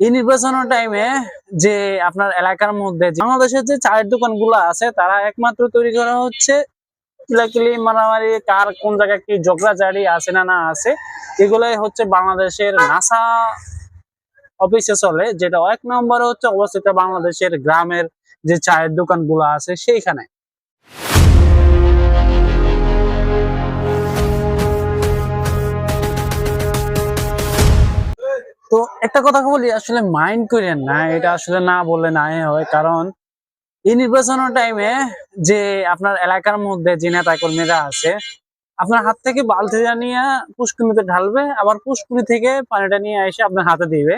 এই নির্বাচনের টাইমে যে আপনার এলাকার মধ্যে বাংলাদেশের যে চায়ের দোকানগুলো আছে, তারা একমাত্র তৈরি করা হচ্ছে মারামারি, কার কোন জায়গায় কি ঝগড়াঝাড়ি আছে না না আছে, এগুলাই হচ্ছে বাংলাদেশের নাসা অফিসে চলে, যেটা এক নম্বরে হচ্ছে অবস্থিত বাংলাদেশের গ্রামের যে চায়ের দোকানগুলো আছে সেইখানে। তো একটা কথা বলি, আসলে মাইন্ড করেন না, এটা আসলে না বললে নাই হয়। কারণ এই নির্বাচনের টাইমে যে আপনার এলাকার মধ্যে যে নেতা কর্মীরা আছে, আপনার হাত থেকে বালতিটা নিয়ে পুষ্কুনিতে ঢালবে, আবার পুষ্কুনি থেকে পানিটা নিয়ে এসে আপনার হাতে দিবে।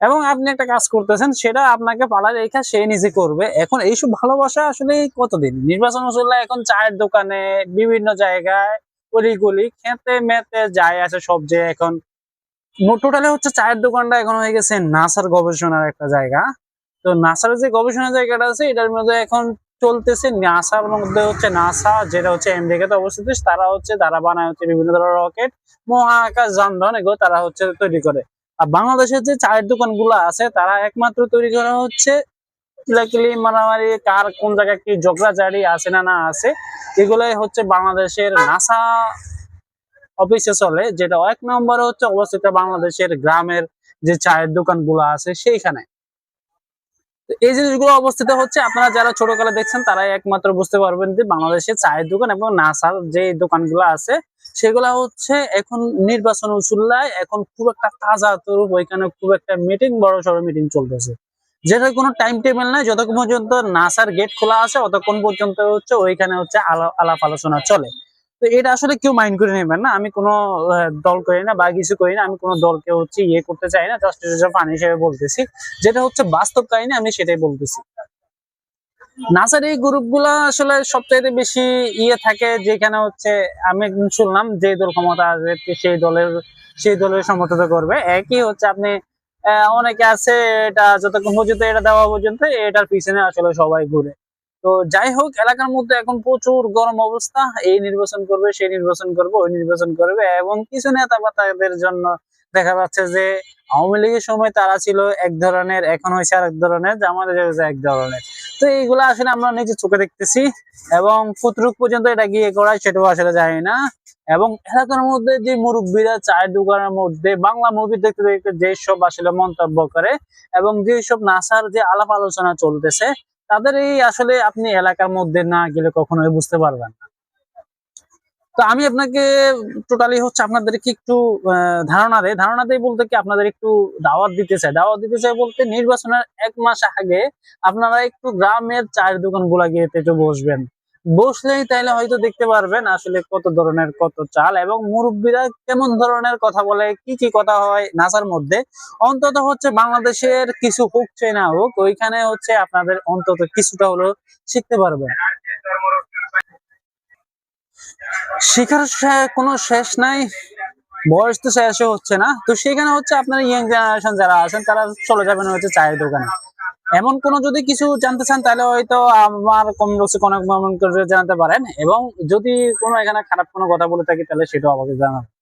এবং আপনি একটা কাজ করতেছেন, সেটা আপনাকে পাড়া রেখা সে নিজে করবে। এখন এইসব ভালোবাসা আসলে কতদিন? নির্বাচন চলে এখন চায়ের দোকানে, বিভিন্ন জায়গায়, অলিগলি খেতে মেতে যায় আছে সব যে এখন টোটালি হচ্ছে চায়ের দোকানটা এখন হয়ে গেছে নাসার গবেষণার একটা জায়গা। তো নাসার যে গবেষণা জায়গাটা আছে, এটার মধ্যে এখন চলতেছে নাসার মধ্যে হচ্ছে নাসা, যেটা হচ্ছে আমেরিকাতে অবস্থিত, তারা হচ্ছে, তারা বানায় হচ্ছে বিভিন্ন ধরনের রকেট, মহাকাশ যানবাহন, এগুলো তারা হচ্ছে তৈরি করে। আর বাংলাদেশের যে চায়ের দোকানগুলো আছে, তারা একমাত্র তৈরি করা হচ্ছে মারামারি, কার কোন জায়গায় কি ঝগড়াঝাড়ি আছে না না আছে, এগুলাই হচ্ছে বাংলাদেশের নাসা অফিসে চলে, যেটা এক নম্বরে হচ্ছে অবস্থিত বাংলাদেশের গ্রামের যে চায়ের দোকানগুলো আছে সেইখানে। এই জিনিসগুলো অবস্থিত হচ্ছে, আপনারা যারা ছোটকালে দেখছেন তারাই একমাত্র বুঝতে পারবেন যে বাংলাদেশের চায়ের দোকান এবং নাসার যে দোকানগুলো আছে, সেগুলা হচ্ছে এখন নির্বাচন উসুল্লায় এখন খুব একটা তাজা তরুপ, ওইখানে খুব একটা মিটিং বড় সড়ো মিটিং চলতেছে। যেটা কোনো টাইম টেবিল নাই, যতক্ষণ পর্যন্ত নাসার গেট খোলা আছে ততক্ষণ পর্যন্ত হচ্ছে ওইখানে হচ্ছে আলা- আলাপ আলোচনা চলে। তো এটা আসলে কেউ মাইন্ড করে নেবেন না। আমি কোনো দল করি না বা কিছু করি না। আমি কোনো দলকে হচ্ছে ইয়ে করতে চাই না। জাস্ট ফানি হিসেবে বলতেছি। যেটা হচ্ছে বাস্তব কাহিনী, আমি সেটাই বলতেছি। নাসার এই গ্রুপগুলা আসলে সবচাইতে বেশি ইয়ে থাকে যেখানে হচ্ছে আমি শুনলাম যে দল ক্ষমতা আসবে, সেই দলের সেই দলের সমর্থিত করবে। একই হচ্ছে আপনি অনেকে আছে এটা যতক্ষণ পর্যন্ত এটা দেওয়া পর্যন্ত এটার পিছনে আসলে সবাই ঘুরে। তো যাই হোক, এলাকার মধ্যে এখন প্রচুর গরম অবস্থা। এই নির্বাচন করবে, সেই নির্বাচন করবে, ওই নির্বাচন করবে এবং কিছু নেতা তাদের জন্য দেখা যাচ্ছে যে আওয়ামী লীগের সময় তারা ছিল এক ধরনের, এখন হয়েছে আর এক ধরনের হয়েছে এক ধরনের। তো এইগুলো আসলে আমরা নিজে চোখে দেখতেছি এবং কতটুক পর্যন্ত এটা গিয়ে করায় সেটাও আসলে জানি না। এবং এলাকার মধ্যে যে মুরব্বীরা চায়ের দোকানের মধ্যে, বাংলা মুভি দেখতে দেখতে যেসব আসলে মন্তব্য করে এবং যেসব নাসার যে আলাপ আলোচনা চলতেছে তাদের এই আসলে আপনি এলাকার মধ্যে না গেলে কখনোই বুঝতে পারবেন না। তো আমি আপনাকে টোটালি হচ্ছে আপনাদেরকে একটু ধারণা দেয় ধারণা দেয় বলতে কি আপনাদের একটু দাওয়াত দিতে চাই। দাওয়াত দিতে চাই বলতে নির্বাচনের এক মাস আগে আপনারা একটু গ্রামের চায়ের দোকানগুলা গিয়ে বসবেন। বসলেই তাইলে হয়তো দেখতে পারবেন আসলে কত ধরনের কত চাল এবং মুরব্বীরা কেমন ধরনের কথা বলে, কি কি কথা হয় নাসার মধ্যে। অন্তত হচ্ছে বাংলাদেশের কিছু হোক চাই না হোক, ওইখানে হচ্ছে আপনাদের অন্তত কিছুটা হলেও শিখতে পারবেন। শিখার কোনো শেষ নাই, বয়স তো শেষও হচ্ছে না। তো সেখানে হচ্ছে আপনার ইয়াং জেনারেশন যারা আছেন, তারা চলে যাবেন হচ্ছে চায়ের দোকানে। এমন কোনো যদি কিছু জানতে চান, তাহলে হয়তো আমার কমেন্ট কোনো কমেন্ট করে জানাতে পারেন। এবং যদি কোনো এখানে খারাপ কোনো কথা বলে থাকি, তাহলে সেটাও আমাকে জানাবেন।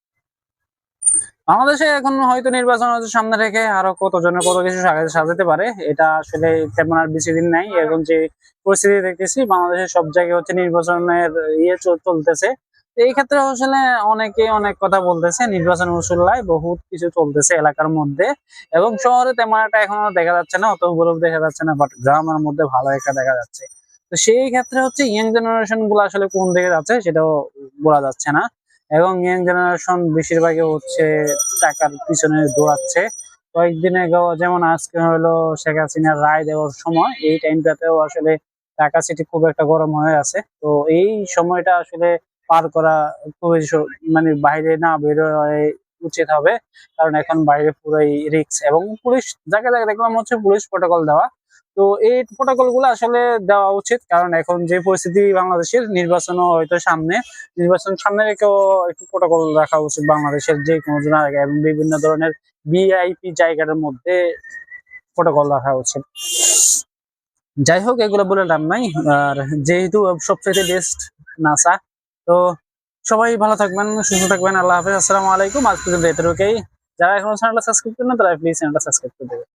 বাংলাদেশে এখন হয়তো নির্বাচন সামনে রেখে আরও কতজনের কত কিছু সাজা- সাজাতে পারে, এটা আসলে তেমন আর বেশি দিন নাই। এখন যে পরিস্থিতি দেখতেছি, বাংলাদেশের সব জায়গায় হচ্ছে নির্বাচনের ইয়ে চল- চলতেছে। এই ক্ষেত্রে আসলে অনেকে অনেক কথা বলতেছে, নির্বাচন মসুল্লায় বহুত কিছু চলতেছে এলাকার মধ্যে এবং শহরে তেমন একটা এখনও দেখা যাচ্ছে না, অত উপলব্ধ দেখা যাচ্ছে না বাট গ্রামের মধ্যে ভালো একটা দেখা যাচ্ছে। তো সেই ক্ষেত্রে হচ্ছে ইয়াং জেনারেশনগুলো আসলে কোন দিকে যাচ্ছে সেটাও বলা যাচ্ছে না এবং ইয়াং জেনারেশন বেশিরভাগই হচ্ছে টাকার পিছনে দৌড়াচ্ছে। কয়েকদিন আগে যেমন আজকে হলো শেখ হাসিনার রায় দেওয়ার সময়, এই টাইমটাতেও আসলে ঢাকা সিটি খুব একটা গরম হয়ে আছে। তো এই সময়টা আসলে পার করা খুবই মানে বাইরে না বেরোয় উচিত হবে। কারণ এখন বাইরে পুরাই রিক্স এবং পুলিশ জায়গায় জায়গায় দেখলাম হচ্ছে পুলিশ প্রোটোকল দেওয়া। তো এই প্রোটোকলগুলো আসলে দেওয়া উচিত। কারণ এখন যে পরিস্থিতি বাংলাদেশের, নির্বাচনও হয়তো সামনে। নির্বাচন সামনে রেখেও একটু প্রোটোকল রাখা উচিত বাংলাদেশের যে কোনো জায়গায় এবং বিভিন্ন ধরনের ভিআইপি জায়গার মধ্যে প্রোটোকল রাখা উচিত। যাই হোক, এগুলো বলে লাভ নাই। আর যেহেতু সবচেয়ে বেস্ট নাসা তো সবাই ভালো থাকবেন, সুস্থ থাকবেন, আল্লাহ হাফেজ, আসসালামু আলাইকুম। আজ পর্যন্ত এতটুকুই যারা এখনও চ্যানেলটা সাবস্ক্রাইব করেন তারা প্লিজ চ্যানেলটা সাবস্ক্রাইব করে দেবেন।